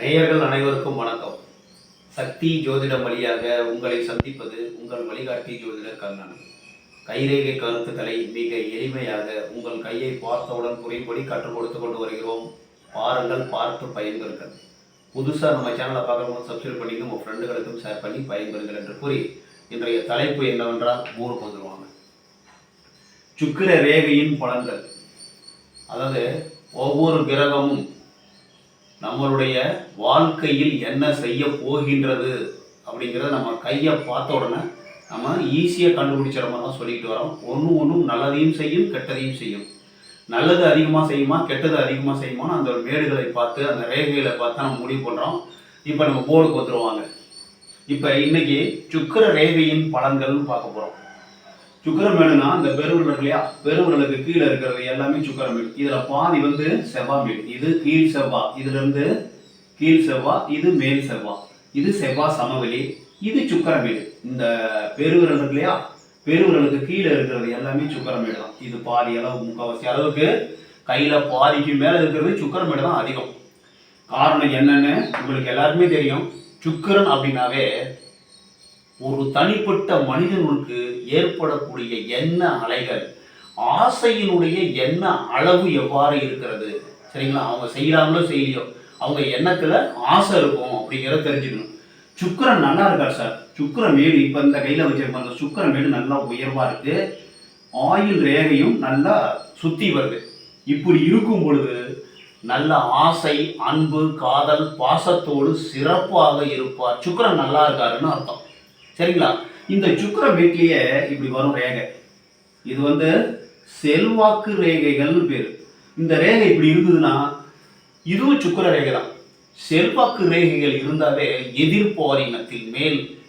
நேயர்கள் அனைவருக்கும் வணக்கம். சக்தி ஜோதிடம் வழியாக உங்களை சந்திப்பது உங்கள் வழிகாட்டி ஜோதிடர் கர்ணன் கைரேகை கருத்துக்களை மிக எளிமையாக உங்கள் கையை பார்த்தவுடன் குறைபடி கற்றுக் கொடுத்து கொண்டு வருகிறோம். பாருங்கள் பார்த்து பயன்பெறுங்கள். புதுசாக நம்ம சேனலை பார்க்குறவங்க சப்ஸ்கிரைப் பண்ணிங்க உங்கள் ஃப்ரெண்டுகளுக்கும் ஷேர் பண்ணி பயன்பெறுங்கள் என்று கூறி இன்றைய தலைப்பு என்னவென்றால் ஊருக்கு வந்துடுவாங்க சுக்கிர ரேகையின் பலன்கள். அதாவது ஒவ்வொரு கிரகமும் நம்மளுடைய வாழ்க்கையில் என்ன செய்ய போகின்றது அப்படிங்கிறத நம்ம கையை பார்த்த உடனே நம்ம ஈஸியாக கண்டுபிடிச்சிட மாதிரி தான் சொல்லிக்கிட்டு வரோம். ஒன்று ஒன்றும் நல்லதையும் செய்யும் கெட்டதையும் செய்யும். நல்லது அதிகமாக செய்யுமா கெட்டது அதிகமாக செய்யுமா அந்த மேடுகளை பார்த்து அந்த ரேகைகளை பார்த்து நம்ம முடிவு பண்ணுறோம் இப்போ நம்ம போர்டுக்கு வந்துடுவாங்க இப்போ இன்னைக்கு சுக்கிர ரேகையின் பலன்கள்னு பார்க்க போகிறோம் சுக்கரமேடுனா இந்த பெருவிரல் இல்லையா? பெருவிரலுக்கு கீழே இருக்கிறது எல்லாமே சுக்கரமேடு. இதுல பாதி வந்து செவ்வாமேடு இது கீழ் செவ்வா. இதுல இருந்து கீழ் செவ்வா இது மேல் செவ்வா. இது செவ்வா சமவெளி. இது சுக்கரமேடு. இந்த பெருவிரல் இருக்கு இல்லையா? பெருவிரலுக்கு கீழே இருக்கிறது எல்லாமே சுக்கரமேடு தான். இது பாதி அளவு முக்கால்வாசி அளவுக்கு கையில பாதிக்கு மேல இருக்கிறது சுக்கரமேடு தான் அதிகம். காரணம் என்னன்னு உங்களுக்கு எல்லாருக்குமே தெரியும். சுக்கிரன் அப்படின்னாவே ஒரு தனிப்பட்ட மனிதனுக்கு ஏற்படக்கூடிய எண்ண அலைகள் ஆசையினுடைய எண்ண அளவு எவ்வாறு இருக்கிறது? சரிங்களா? அவங்க செய்யறாங்களோ செய்யலையோ அவங்க எண்ணத்தில் ஆசை இருக்கும் அப்படிங்கிறத தெரிஞ்சுக்கணும். சுக்கிரன் நல்லா இருக்கார் சார். சுக்கிர மேடு இப்போ இந்த கையில் வச்சிருக்க அந்த சுக்கிர மேடு நல்லா உயர்வாக இருக்குது ஆயில் ரேகையும் நல்லா சுற்றி வருது. இப்படி இருக்கும் பொழுது நல்ல ஆசை அன்பு காதல் பாசத்தோடு சிறப்பாக இருப்பார். சுக்கிரன் நல்லா இருக்காருன்னு அர்த்தம். சரிங்களா? இந்த சுக்கர வீட்லேயே இப்படி வரும் ரேகை. இது வந்து செல்வாக்கு ரேகைகள்னு பேர். இந்த ரேகை இப்படி இருக்குதுன்னா இதுவும் சுக்கர ரேகை தான். செல்வாக்கு ரேகைகள் இருந்தாவே எதிர்பாரினத்தில் மேல்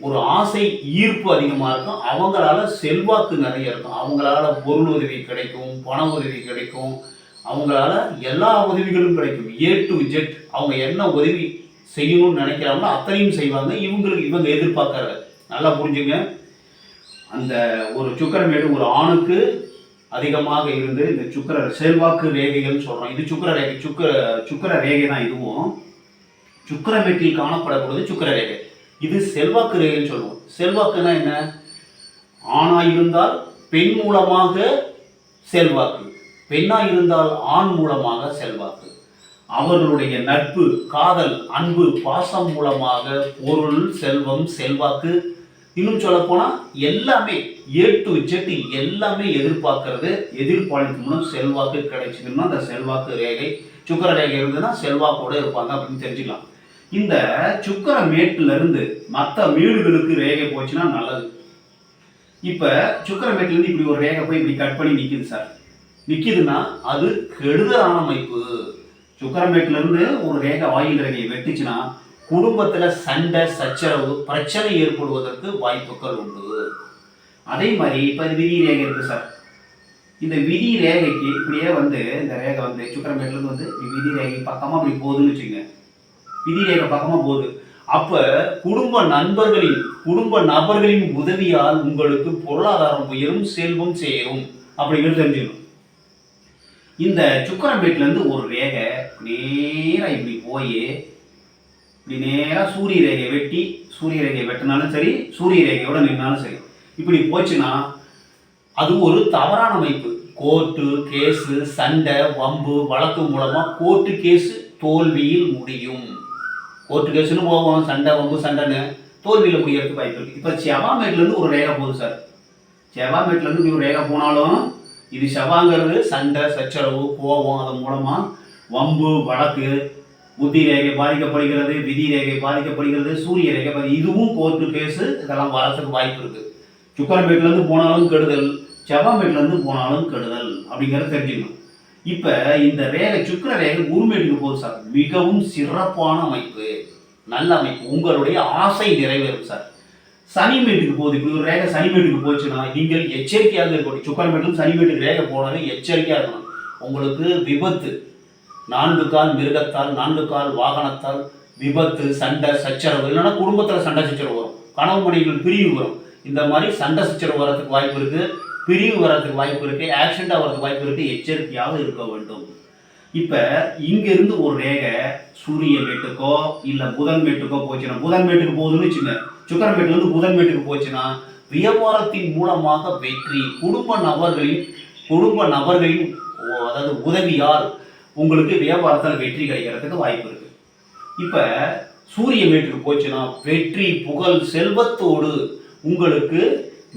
ஒரு ஆசை ஈர்ப்பு அதிகமாக இருக்கும். அவங்களால செல்வாக்கு நிறைய இருக்கும். அவங்களால பொருள் உதவி கிடைக்கும் பண உதவி கிடைக்கும். அவங்களால எல்லா உதவிகளும் கிடைக்கும். ஏ டு ஜெட் அவங்க என்ன உதவி செய்யணும்னு நினைக்கிறாங்களோ அத்தனையும் செய்வாங்க. இவங்களுக்கு இவங்க எதிர்பார்க்கறது. நல்லா புரிஞ்சுங்க. அந்த ஒரு சுக்கரமேடு ஒரு ஆணுக்கு அதிகமாக இருந்து இந்த சுக்கர செல்வாக்கு ரேகைகள்னு சொல்கிறோம் இது சுக்கர ரேகை சுக்கர சுக்கர ரேகை தான் இதுவும் சுக்கரமேட்டில் காணப்படக்கூடியது சுக்கர ரேகை. இது செல்வாக்கு ரேகைன்னு சொல்லுவோம். செல்வாக்குன்னா என்ன? ஆணாக இருந்தால் பெண் மூலமாக செல்வாக்கு. பெண்ணாக இருந்தால் ஆண் மூலமாக செல்வாக்கு. அவர்களுடைய நட்பு காதல் அன்பு பாசம் மூலமாக பொருள் செல்வம் செல்வாக்கு இன்னும் சொல்ல போனால் எல்லாமே ஏ டு ஜெட் எல்லாமே எதிர்பார்க்கறது. எதிர்பாலின் மூலம் செல்வாக்கு கிடைச்சதுன்னா அந்த செல்வாக்கு ரேகை சுக்கர ரேகை இருந்ததுன்னா செல்வாக்கோட இருப்பாங்க அப்படின்னு தெரிஞ்சுக்கலாம். இந்த சுக்கர மேட்டிலிருந்து மற்ற வீடுகளுக்கு ரேகை போச்சுன்னா நல்லது. இப்போ சுக்கர மேட்லேருந்து இப்படி ஒரு ரேகை போய் இப்படி கட் பண்ணி நிற்கிது சார். நிற்கிதுன்னா அது கெடுதலான அமைப்பு. சுக்கிரமேட்லருந்து ஒரு ரேகை வாயில் ரேகையை வெட்டுச்சுன்னா குடும்பத்தில் சண்டை சச்சரவு பிரச்சனை ஏற்படுவதற்கு வாய்ப்புகள் உண்டு. அதே மாதிரி இப்போ இது விதி ரேகை இருக்குது சார். இந்த விதி ரேகைக்கு இப்படியே வந்து இந்த ரேகை வந்து சுக்கரமேட்ல வந்து விதி ரேகை பக்கமாக அப்படி போகுதுன்னு வச்சுங்க விதி ரேகை பக்கமாக போகுது. அப்போ குடும்ப நண்பர்களின் குடும்ப நபர்களின் உதவியால் உங்களுக்கு பொருளாதாரம் உயரும் செல்வம் சேரும் அப்படிங்கிறது தெரிஞ்சுக்கணும். இந்த சுக்கரம்பேட்டில இருந்து ஒரு ரேகை நேராக இப்படி போய் இப்படி நேராக சூரிய ரேகையை வெட்டி சூரிய ரேகையை வெட்டினாலும் சரி சூரிய ரேகையோட நின்னாலும் சரி இப்படி போச்சுன்னா அது ஒரு தவறான அமைப்பு. கோர்ட்டு கேஸு சண்டை வம்பு வழக்கு மூலமாக கோர்ட்டு கேஸு தோல்வியில் முடியும். கோர்ட்டு கேஸுன்னு போவோம் சண்டை வம்பு சண்டைன்னு தோல்வியில் முடியறதுக்கு வாய்ப்பு இருக்குது இப்போ செவாமேட்லேருந்து ஒரு ரேகை போகுது சார். செவாமேட்லேருந்து இப்படி ஒரு ரேகை போனாலும் இது செவ்வாங்கிறது சண்டை சச்சரவு கோபம் அதன் மூலமாக வம்பு வழக்கு புத்தி ரேகை பாதிக்கப்படுகிறது விதி ரேகை பாதிக்கப்படுகிறது சூரிய ரேகை பாதி இதுவும் கோர்ட்டு கேஸு இதெல்லாம் வரதுக்கு வாய்ப்பு இருக்குது சுக்கரம்பேட்ல வீட்டிலேருந்து போனாலும் கெடுதல் செவ்வாய் வீட்டிலேருந்து போனாலும் கெடுதல் அப்படிங்கிறத தெரிஞ்சுக்கணும். இப்போ இந்த ரேகை சுக்கர ரேகை குருமேட்டுக்கு போகுது சார். மிகவும் சிறப்பான அமைப்பு நல்ல அமைப்பு. உங்களுடைய ஆசை நிறைவேறும் சார். சனிமேட்டுக்கு போகுது. இப்படி ஒரு ரேகை சனிமேட்டுக்கு போச்சுன்னா நீங்கள் எச்சரிக்கையாக இருக்கணும் சுக்கரமேட்டும் சனிமேட்டுக்கு ரேகை போனாலும் எச்சரிக்கையாக இருக்கணும். உங்களுக்கு விபத்து நான்கு கால் மிருகத்தால் நான்கு கால் வாகனத்தால் விபத்து சண்டை சச்சரவு இல்லைன்னா குடும்பத்தில் சண்டை சச்சரவு வரும். கனவு மனைகள் பிரிவு வரும். இந்த மாதிரி சண்டை சச்சரவு வரதுக்கு வாய்ப்பு இருக்குது பிரிவு வரதுக்கு வாய்ப்பு இருக்குது ஆக்சிடெண்ட்டாக வரதுக்கு வாய்ப்பு இருக்குது எச்சரிக்கையாக இருக்க வேண்டும். இப்போ இங்கேருந்து ஒரு ரேகை சூரிய மேட்டுக்கோ இல்லை புதன் மேட்டுக்கோ போச்சுன்னா புதன் மேட்டுக்கு போகுதுன்னு வச்சுங்க சுக்கரன் மேட்டுல இருந்து புதன் மேட்டுக்கு போச்சுன்னா வியாபாரத்தின் மூலமாக வெற்றி குடும்ப நபர்களின் குடும்ப நபர்களின் ஓ- அதாவது உதவியால் உங்களுக்கு வியாபாரத்தில் வெற்றி கிடைக்கிறதுக்கு வாய்ப்பு இருக்கு. இப்போ சூரிய மேட்டுக்கு போச்சுன்னா வெற்றி புகழ் செல்வத்தோடு உங்களுக்கு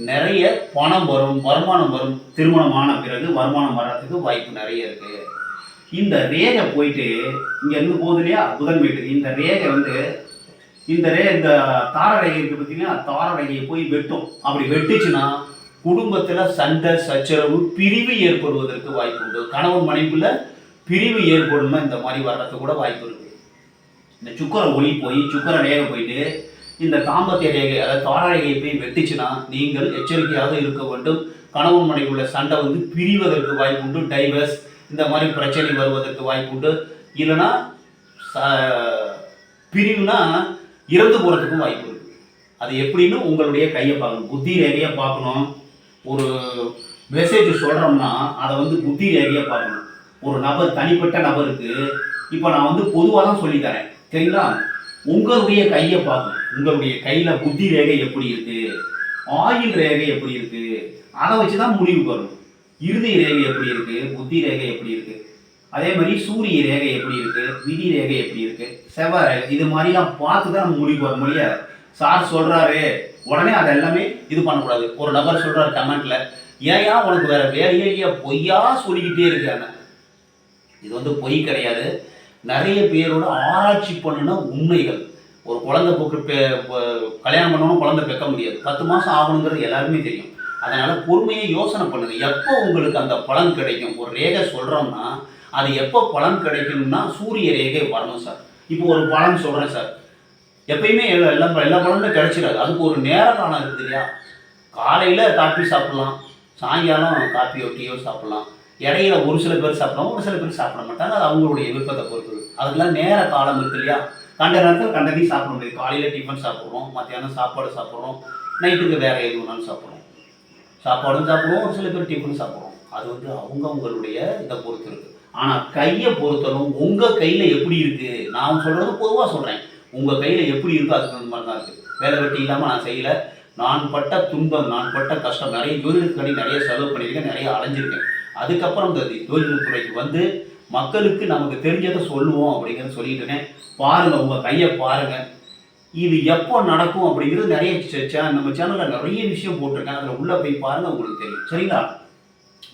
நிறைய பணம் வரும் வருமானம் வரும். திருமணமான பிறகு வருமானம் வர்றதுக்கு வாய்ப்பு நிறைய இருக்குது இந்த ரேகை போயிட்டு இங்கே இருந்து போகுது இல்லையா? புதன் போயிட்டு இந்த ரேகை வந்து இந்த ரே இந்த தார ரேகை இருக்குது பார்த்தீங்கன்னா தார ரேகையை போய் வெட்டும். அப்படி வெட்டுச்சுன்னா குடும்பத்தில் சண்டை சச்சரவு பிரிவு ஏற்படுவதற்கு வாய்ப்பு உண்டு. கணவன் மனைவியில் பிரிவு ஏற்படும்னா இந்த மாதிரி வர்றதுக்கு கூட வாய்ப்பு இருக்குது இந்த சுக்கர ஒளி போய் சுக்கர ரேகை போயிட்டு இந்த தாம்பத்திய ரேகை அதாவது தார ரேகையை போய் வெட்டுச்சுன்னா நீங்கள் எச்சரிக்கையாக இருக்க வேண்டும். கணவன் மனைவியுள்ள சண்டை வந்து பிரிவதற்கு வாய்ப்பு உண்டு. டைவர்ஸ் இந்த மாதிரி பிரச்சனை வருவதற்கு வாய்ப்பு உண்டு இல்லைன்னா பிரிவுனா இறந்து போகிறதுக்கும் வாய்ப்பு இருக்கு. அது எப்படின்னு உங்களுடைய கையை பார்க்கணும் புத்தி ரேகையை பார்க்கணும். ஒரு மெசேஜ் சொல்கிறோம்னா அதை வந்து புத்தி ரேகையை பார்க்கணும். ஒரு நபர் தனிப்பட்ட நபருக்கு இப்போ நான் வந்து பொதுவாக தான் சொல்லித்தரேன் சரிங்களா? உங்களுடைய கையை பார்க்கணும். உங்களுடைய கையில் புத்தி ரேகை எப்படி இருக்குது ஆயில் ரேகை எப்படி இருக்குது அதை வச்சு தான் முடிவு வரணும். இறுதி ரேகை எப்படி இருக்கு? புத்தி ரேகை எப்படி இருக்கு? அதே மாதிரி சூரிய ரேகை எப்படி இருக்கு? விதி ரேகை எப்படி இருக்கு? செவ்வாய் ரேகை. இது மாதிரிலாம் பார்த்து தான் நம்ம முடிவு வர முடியாது. சார் சொல்றாரு. உடனே அது எல்லாமே இது பண்ணக்கூடாது. ஒரு நபர் சொல்றாரு கமெண்ட்ல ஏயா உனக்கு வேற வேலையே இல்லையா? பொய்யா சொல்லிக்கிட்டே இருக்காங்க. இது வந்து பொய் கிடையாது. நிறைய பேரோட ஆராய்ச்சி பண்ணுன உண்மைகள். ஒரு குழந்தை போக்கு பெ- கல்யாணம் பண்ணணும் குழந்தை பெக்க முடியாது. பத்து மாதம் ஆகணுங்கிறது எல்லாருமே தெரியும். அதனால பொறுமையை யோசனை பண்ணுங்க. எப்போ உங்களுக்கு அந்த பலன் கிடைக்கும்? ஒரு ரேகை சொல்கிறோம்னா அது எப்போ பலன் கிடைக்கணும்னா சூரிய ரேகை வரணும் சார். இப்போ ஒரு பலன் சொல்கிறேன் சார். எப்பயுமே எல்லா எல்லா எல்லா பலனுமே கிடைச்சிடாது. அதுக்கு ஒரு நேர காலம் இருக்குது இல்லையா? காலையில் காப்பி சாப்பிட்லாம். சாயங்காலம் காப்பியோ டீயோ சாப்பிட்லாம். இடையில ஒரு சில பேர் சாப்பிடலாம். ஒரு சில பேர் சாப்பிட மாட்டாங்க. அது அவங்களுடைய விருப்பத்தை பொறுத்தது. அதுக்கெல்லாம் நேர காலம் இருக்கு இல்லையா? கண்ட நேரத்தில் கண்டதையும் சாப்பிட முடியாது. காலையில் டிஃபன் சாப்பிட்றோம் மத்தியானம் சாப்பாடு சாப்பிட்றோம் நைட்டுக்கு வேறு எது வேணாலும் சாப்பிட்றோம். சாப்பாடும் சாப்பிடுவோம் ஒரு சில பேர் டிஃபன் சாப்பிட்றோம் அது வந்து அவங்க அவங்களுடைய இதை பொறுத்து இருக்கு. ஆனால் கையை பொறுத்தலும் உங்கள் கையில் எப்படி இருக்குது நான் சொல்கிறது பொதுவாக சொல்கிறேன் உங்கள் கையில் எப்படி இருக்கோ அதுக்கு தகுந்த மாதிரி தான் இருக்குது வேலை வெட்டி இல்லாமல் நான் செய்யல. நான் பட்ட துன்பம் நான் பட்ட கஷ்டம் நிறைய ஜோதிடத்துக்காண்டி நிறைய செலவு பண்ணியிருக்கேன் நிறைய அலைஞ்சிருக்கேன். அதுக்கப்புறம் இந்த ஜோதிடத்துறைக்கு வந்து மக்களுக்கு நமக்கு தெரிஞ்சதை சொல்லுவோம் அப்படிங்கிறத சொல்லிட்டு இருக்கேன். உங்கள் கையை பாருங்கள் இது எப்போ நடக்கும் அப்படிங்கிறது நிறைய நம்ம சேனலில் நிறைய விஷயம் போட்டிருக்கேன். அதில் உள்ளே போய் பாருங்க உங்களுக்கு தெரியும். சரிங்களா?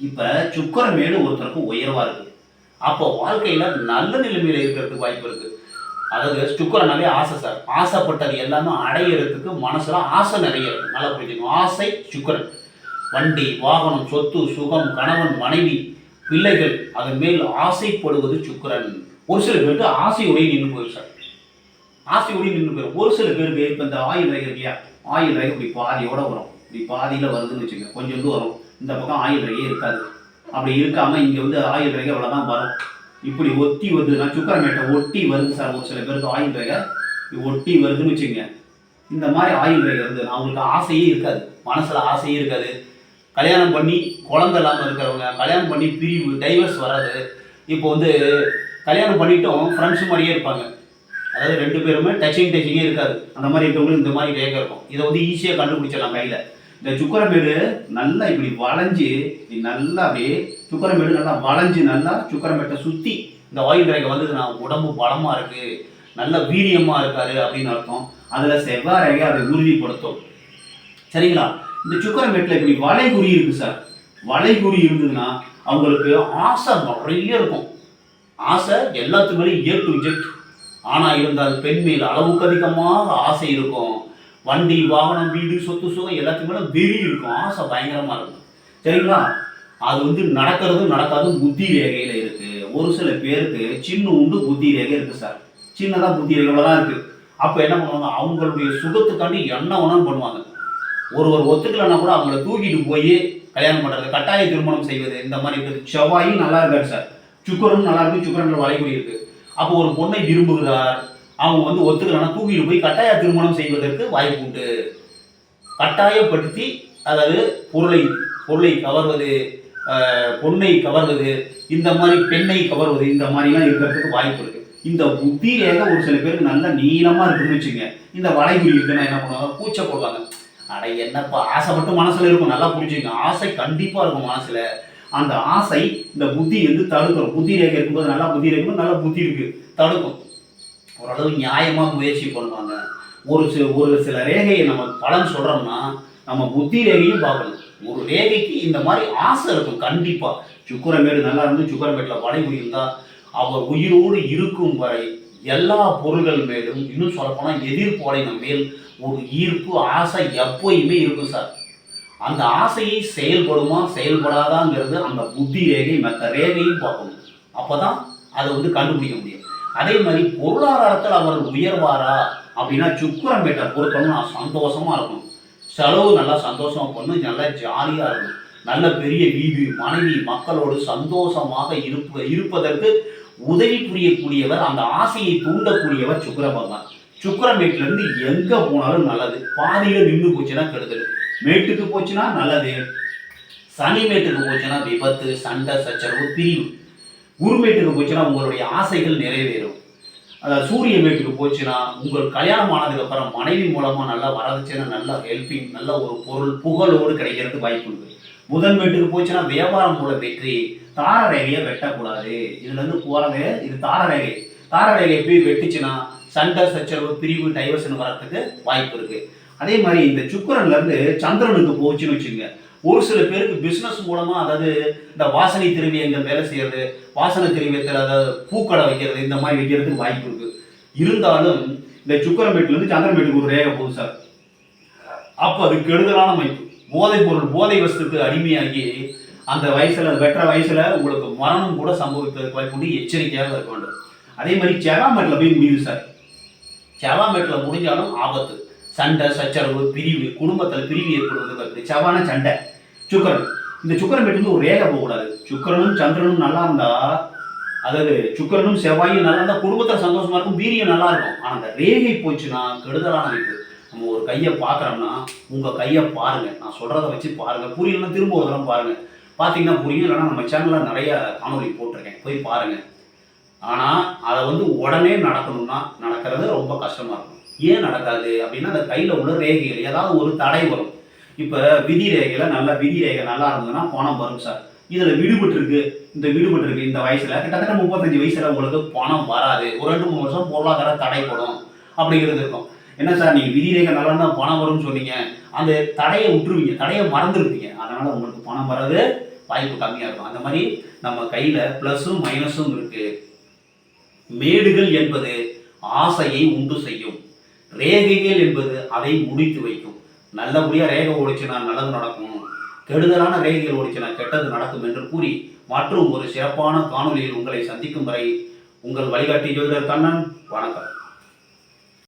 இப்போ சுக்கரமேடு ஒருத்தருக்கு உயர்வாக இருக்குது அப்போ வாழ்க்கையில் நல்ல நிலைமையில் இருக்கிறதுக்கு வாய்ப்பு இருக்குது அதாவது சுக்கரனாலே ஆசை சார். ஆசைப்பட்டது எல்லாமே அடையிறதுக்கு மனசில் ஆசை நிறைய இருக்குது நல்லா புரிஞ்சுக்கணும். ஆசை சுக்கரன். வண்டி வாகனம் சொத்து சுகம் கணவன் மனைவி பிள்ளைகள் அதன் மேல் ஆசைப்படுவது சுக்கரன். ஒரு சில பேருக்கு ஆசையுடைய நின்று போயிடும் சார் ஆசையோடய நின்று போயிடும் ஒரு சில பேருக்கு இப்போ இந்த ஆயில் ரேகை இல்லையா? ஆயில் ரேகை இப்படி பாதியோட வரும். இப்படி பாதியில் வருதுன்னு வச்சுக்கோங்க. கொஞ்சம் வரும். இந்த பக்கம் ஆயில் ரேகை இருக்காது. அப்படி இருக்காமல் இங்கே வந்து ஆயில் ரேகை அவ்வளோதான் வரும். இப்படி ஒட்டி வருது. நான் சுக்கரமேட்டை ஒட்டி வருது சார். ஒரு சில பேருக்கு ஆயில் ரேகை ஒட்டி வருதுன்னு வச்சுக்கோங்க. இந்த மாதிரி ஆயில் ரேகை வந்து அவங்களுக்கு ஆசையே இருக்காது. மனசில் ஆசையே இருக்காது. கல்யாணம் பண்ணி குழந்தை இல்லாமல் இருக்கிறவங்க கல்யாணம் பண்ணி பிரிவு டைவர்ஸ் வராது. இப்போ வந்து கல்யாணம் பண்ணிட்டும். ஃப்ரெண்ட்ஸ் மாதிரியே இருப்பாங்க. அதாவது ரெண்டு பேருமே டச்சிங் டச்சிங்கே இருக்காது. அந்த மாதிரி இருக்கவங்களுக்கு இந்த மாதிரி ரேகை இருக்கும். இதை வந்து ஈஸியாக கண்டுபிடிச்சிடலாம் கையில். இந்த சுக்கரமேடு நல்லா இப்படி வளைஞ்சு இப்படி நல்லா அப்படியே சுக்கரமேடு நல்லா வளைஞ்சு நல்லா சுக்கரமேட்டை சுற்றி இந்த வாயு ரேகை வந்து நான் உடம்பு பலமாக இருக்குது நல்ல வீரியமாக இருக்காரு. அப்படின்னு அர்த்தம். அதில் செவ்வாய் ரேகை அதை உறுதிப்படுத்தும். சரிங்களா? இந்த சுக்கரமேட்டில் இப்படி வளைகுறி இருக்கு சார். வளைகுறி இருந்ததுன்னா அவங்களுக்கு ஆசை நிறைய இருக்கும். ஆசை எல்லாத்து மேலேயும் ஏ டு ஜெட் ஆனால் இருந்தால் பெண் மேல் அளவுக்கு அதிகமாக ஆசை இருக்கும். வண்டி வாகனம் வீடு சொத்து சுகம் எல்லாத்துக்கு மேல வெறி இருக்கும். ஆசை பயங்கரமாக இருக்கும். சரிங்களா? அது வந்து நடக்கிறதும் நடக்காதும் புத்தி ரேகையில் இருக்குது ஒரு சில பேருக்கு சின்ன உண்டு புத்தி ரேகை இருக்குது சார். சின்னதாக புத்தி ரேகையில தான் இருக்குது அப்போ என்ன பண்ணுவாங்க? அவங்களுடைய சுகத்துக்காண்டி என்ன வேணாலும் பண்ணுவாங்க. ஒருவர் ஒத்துக்கலைன்னா கூட அவங்கள தூக்கிட்டு போய் கல்யாணம் பண்ணுறது கட்டாய திருமணம் செய்வது. இந்த மாதிரி இருக்குது. செவ்வாயும் நல்லா இருக்காரு சார். சுக்கரனும் நல்லா இருக்குது சுக்கரன் வளைகுறி இருக்குது அப்போ ஒரு பொண்ணை விரும்புகிறார். அவங்க வந்து ஒத்துக்கலைன்னா தூக்கிட்டு போய் கட்டாய திருமணம் செய்வதற்கு வாய்ப்பு உண்டு. கட்டாயப்படுத்தி அதாவது பொருளை பொருளை கவர்வது பொண்ணை கவர்வது இந்த மாதிரி பெண்ணை கவர்வது இந்த மாதிரிலாம் இருக்கிறதுக்கு வாய்ப்பு இருக்கு. இந்த புத்தி ரேகை ஒரு சில பேருக்கு நல்ல நீளமா இருக்குன்னு வச்சுங்க இந்த வளைகுறி இருக்குன்னா என்ன பண்ணுவாங்க? பூச்சை போடுவாங்க. அட என்னப்பா ஆசை மட்டும் மனசுல இருக்கும். நல்லா புரிஞ்சுங்க ஆசை கண்டிப்பா இருக்கும் மனசுல. அந்த ஆசை இந்த புத்தி வந்து தடுக்கும். புத்தி ரேகை இருக்கும்போது நல்லா புத்தி இருக்கும்போது நல்லா புத்தி இருக்கு. தடுக்கும். ஓரளவு நியாயமாக முயற்சி பண்ணுவாங்க. ஒரு சில ஒரு சில ரேகையை நம்ம பலன் சொல்கிறோம்னா நம்ம புத்தி ரேகையும் பார்க்கணும். ஒரு ரேகைக்கு இந்த மாதிரி ஆசை இருக்கும் கண்டிப்பாக சுக்கரமேடு நல்லா இருந்து சுக்கரமேட்டில் வளைவு இருந்தால் அவர் உயிரோடு இருக்கும் வரை எல்லா பொருள்கள் மேலும் இன்னும் சொல்லப்போனால் எதிர்ப்போலின மேல் ஒரு ஈர்ப்பு ஆசை எப்போயுமே இருக்கும் சார். அந்த ஆசையை செயல்படுமா செயல்படாதாங்கிறது அந்த புத்தி ரேகை மற்ற ரேகையும் பார்க்கணும். அப்போ தான் அதை வந்து கண்டுபிடிக்க முடியும். அதே மாதிரி பொருளாதாரத்தில் அவர் உயர்வாரா அப்படின்னா சுக்கரம்பேட்டை பொறுத்தவரை நான் சந்தோஷமாக இருக்கணும். செலவு நல்லா சந்தோஷமாக பண்ணும் நல்லா ஜாலியாக இருக்கும் நல்ல பெரிய வீடு மனைவி மக்களோடு சந்தோஷமாக இருப்ப இருப்பதற்கு உதவி புரியக்கூடியவர் அந்த ஆசையை தூண்டக்கூடியவர் சுக்கர பகவான். சுக்கரமேட்டுல இருந்து போனாலும் நல்லது. பாதியில் நின்று போச்சுன்னா கெடுதல். மேட்டுக்கு போச்சுன்னா நல்லது. சனி மேட்டுக்கு போச்சுன்னா விபத்து சண்டை சச்சரவு பிரிவு. குருமேட்டுக்கு போச்சுன்னா உங்களுடைய ஆசைகள் நிறைவேறும். அதாவது சூரிய மேட்டுக்கு போச்சுன்னா உங்கள் கல்யாணம் ஆனதுக்கப்புறம் மனைவி மூலமாக நல்லா வரதுச்சுன்னா நல்ல ஹெல்பிங் நல்ல ஒரு பொருள் புகழோடு கிடைக்கிறதுக்கு வாய்ப்பு இருக்குது புதன் மேட்டுக்கு போச்சுன்னா வியாபாரம் மூல வெற்றி. தார ரேகையை வெட்டக்கூடாது இதுலேருந்து போகிறது இது தார ரேகை தார ரேகையை போய் வெட்டுச்சுன்னா சண்டை சச்சரவு பிரிவு டைவர்ஷன் வரத்துக்கு வாய்ப்பு இருக்குது அதே மாதிரி இந்த சுக்கிரன்ல இருந்து சந்திரனுக்கு போச்சுன்னு வச்சுங்க ஒரு சில பேருக்கு பிசினஸ் மூலமா அதாவது இந்த வாசனை திருவியங்கள் வேலை செய்யறது வாசனை திருவியத்தில் அதாவது பூக்கடை வைக்கிறது இந்த மாதிரி வைக்கிறதுக்கு வாய்ப்பு இருக்கு. இருந்தாலும் இந்த சுக்கரமேட்டுல இருந்து சந்திரமேட்டுக்கு ஒரு ரேகை போகுது சார். அப்போ அது கெடுதலான அமைப்பு. போதைப் பொருள் போதை வஸ்துக்கு அடிமையாகி அந்த வயசுல வெற்ற வயசுல உங்களுக்கு மரணம் கூட சம்பவிப்பதற்கு வாய்ப்பு உண்டு எச்சரிக்கையாக இருக்க வேண்டும். அதே மாதிரி செராமேட்டில் போய் முடியுது சார். செவாமேட்டில் முடிஞ்சாலும் ஆபத்து. சண்டை சச்சரவு பிரிவு குடும்பத்தில் பிரிவு ஏற்படுவதற்கு இருக்குது செவ்வான சண்டை. சுக்கரன். இந்த சுக்கரன் பெற்று ஒரு ரேகை போகக்கூடாது. சுக்கரனும் சந்திரனும் நல்லா இருந்தா அதாவது சுக்கரனும் செவ்வாயும் நல்லா இருந்தால் குடும்பத்தில் சந்தோஷமா இருக்கும் வீரியம் நல்லா இருக்கும். ஆனால் அந்த ரேகை போச்சுன்னா கெடுதலான அமைப்பு நம்ம ஒரு கையை பார்க்குறோம்னா உங்கள் கையை பாருங்கள் நான் சொல்கிறத வச்சு பாருங்கள் புரியலன்னா திரும்ப ஒரு தரம் பார்த்தீங்கன்னா புரியும் இல்லைன்னா நம்ம சேனலில் நிறைய காணொலி போட்டிருக்கேன். போய் பாருங்கள் ஆனால் அதை வந்து உடனே நடக்கணும்னா நடக்கிறது ரொம்ப கஷ்டமாக இருக்கும். ஏன் நடக்காது அப்படின்னா அந்த கையில் உள்ள ரேகைகள் ஏதாவது ஒரு தடை வரும். இப்போ விதி ரேகையில் நல்லா விதி ரேகை நல்லா இருந்ததுன்னா பணம் வரும் சார். இதில் விடுபட்டுருக்கு இந்த விடுபட்டுருக்கு இந்த வயசில். கிட்டத்தட்ட முப்பத்தஞ்சு வயசில் உங்களுக்கு பணம் வராது. ஒரு ரெண்டு மூணு வருஷம் பொருளாதார தடைப்படும் அப்படிங்கிறது இருக்கும். என்ன சார் நீங்கள் விதி ரேகை நல்லா இருந்தால் பணம் வரும்னு சொன்னீங்க. அந்த தடையை விட்டுருவீங்க தடையை மறந்துருப்பீங்க. அதனால் உங்களுக்கு பணம் வர்றது வாய்ப்பு கம்மியாக இருக்கும். அந்த மாதிரி நம்ம கையில் ப்ளஸ்ஸும் மைனஸும் இருக்குது மேடுகள் என்பது ஆசையை உண்டு செய்யும். ரேகைகள் என்பது அதை முடித்து வைக்கும். நல்லபடியாக ரேகை ஓடிச்சுனா நல்லது நடக்கும். கெடுதலான ரேகைகள் ஓடிச்சுனா கெட்டது நடக்கும் என்று கூறி மற்றும் ஒரு சிறப்பான காணொளியில் உங்களை சந்திக்கும் வரை உங்கள் வழிகாட்டி ஜோதிடர் கண்ணன். வணக்கம்.